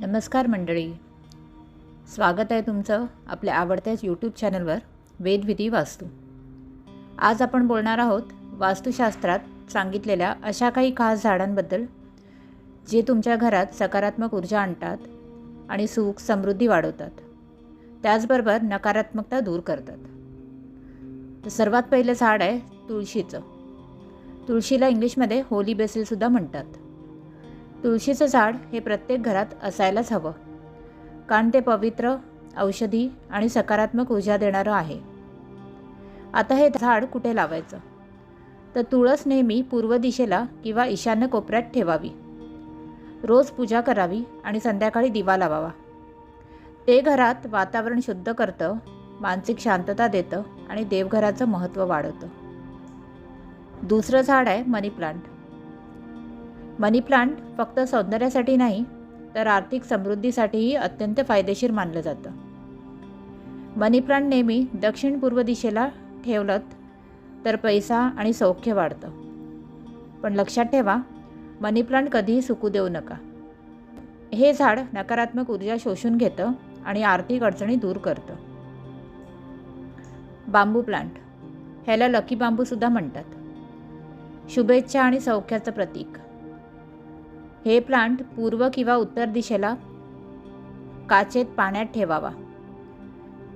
नमस्कार मंडळी. स्वागत आहे तुमचं आपल्या आवडत्याच यूट्यूब चॅनलवर वेदविधी वास्तू. आज आपण बोलणार आहोत वास्तुशास्त्रात सांगितलेल्या अशा काही खास झाडांबद्दल जे तुमच्या घरात सकारात्मक ऊर्जा आणतात आणि सुख समृद्धी वाढवतात. त्याचबरोबर नकारात्मकता दूर करतात. तर सर्वात पहिलं झाड आहे तुळशीचं. तुळशीला इंग्लिशमध्ये होली बेसिलसुद्धा म्हणतात. तुळशीचं झाड हे प्रत्येक घरात असायलाच हवं. कारण ते पवित्र औषधी आणि सकारात्मक ऊर्जा देणारं आहे. आता हे झाड कुठे लावायचं? तर तुळस नेहमी पूर्व दिशेला किंवा ईशान्य कोपऱ्यात ठेवावी. रोज पूजा करावी आणि संध्याकाळी दिवा लावावा. ते घरात वातावरण शुद्ध करतं मानसिक शांतता देतं आणि देवघराचं महत्त्व वाढवतं. दुसरं झाड आहे मनी प्लांट. मनी प्लांट फक्त सौंदर्यासाठी नाही तर आर्थिक समृद्धीसाठीही अत्यंत फायदेशीर मानलं जातं. मनी प्लांट नेहमी दक्षिण पूर्व दिशेला ठेवलं तर पैसा आणि सौख्य वाढतं. पण लक्षात ठेवा मनी प्लांट कधीही सुकू देऊ नका. हे झाड नकारात्मक ऊर्जा शोषून घेतं आणि आर्थिक अडचणी दूर करतं. बांबू प्लांट ह्याला लकी बांबूसुद्धा म्हणतात. शुभेच्छा आणि सौख्याचं प्रतीक. हे प्लांट पूर्व किंवा उत्तर दिशेला काचेत पाण्यात ठेवावा.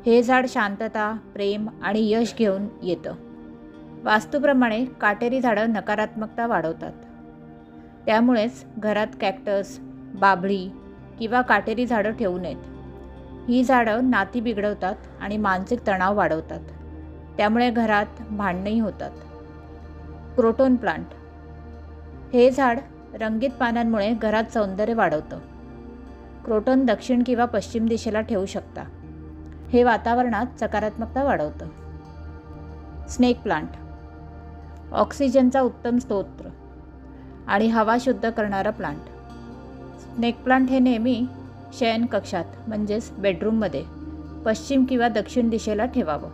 हे झाड शांतता प्रेम आणि यश घेऊन येतं. वास्तूप्रमाणे काटेरी झाडं नकारात्मकता वाढवतात. त्यामुळेच घरात कॅक्टस बाभळी किंवा काटेरी झाडं ठेवू नयेत. ही झाडं नाती बिघडवतात आणि मानसिक तणाव वाढवतात. त्यामुळे घरात भांडणंही होतात. Croton plant. हे झाड रंगीत पानांमुळे घरात सौंदर्य वाढवतं. क्रोटन दक्षिण किंवा पश्चिम दिशेला ठेवू शकता. हे वातावरणात सकारात्मकता वाढवतं. Snake plant. ऑक्सिजनचा उत्तम स्तोत्र आणि हवा शुद्ध करणारा प्लांट. स्नेक प्लांट हे नेहमी शयन कक्षात म्हणजेच बेडरूममध्ये पश्चिम किंवा दक्षिण दिशेला ठेवावं.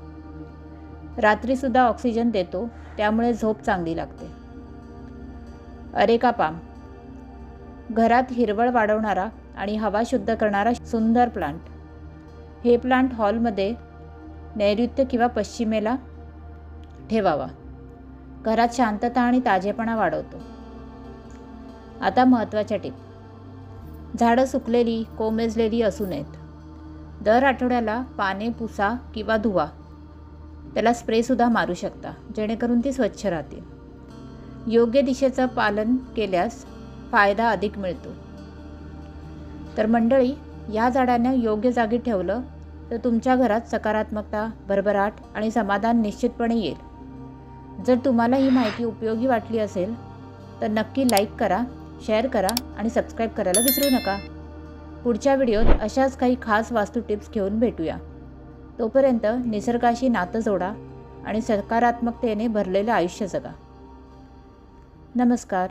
रात्रीसुद्धा ऑक्सिजन देतो त्यामुळे झोप चांगली लागते. अरेका पाम घरात हिरवळ वाढवणारा आणि हवा शुद्ध करणारा सुंदर प्लांट. हे प्लांट हॉलमध्ये नैऋत्य किंवा पश्चिमेला ठेवावा. घरात शांतता आणि ताजेपणा वाढवतो. आता महत्त्वाच्या टिप. झाडं सुकलेली कोमेजलेली असू नयेत. दर आठवड्याला पाने पुसा किंवा धुवा. त्याला स्प्रेसुद्धा मारू शकता जेणेकरून ती स्वच्छ राहतील. योग्य दिशेचं पालन केल्यास फायदा अधिक मिळतो. तर मंडळी या झाडांना योग्य जागी ठेवलं तर तुमच्या घरात सकारात्मकता भरभराट आणि समाधान निश्चितपणे येईल. जर तुम्हाला ही माहिती उपयोगी वाटली असेल तर नक्की लाईक करा शेअर करा आणि सबस्क्राईब करायला विसरू नका. पुढच्या व्हिडिओत अशाच काही खास वास्तू टिप्स घेऊन भेटूया. तोपर्यंत निसर्गाशी नातं जोडा आणि सकारात्मकतेने भरलेलं आयुष्य जगा. नमस्कार.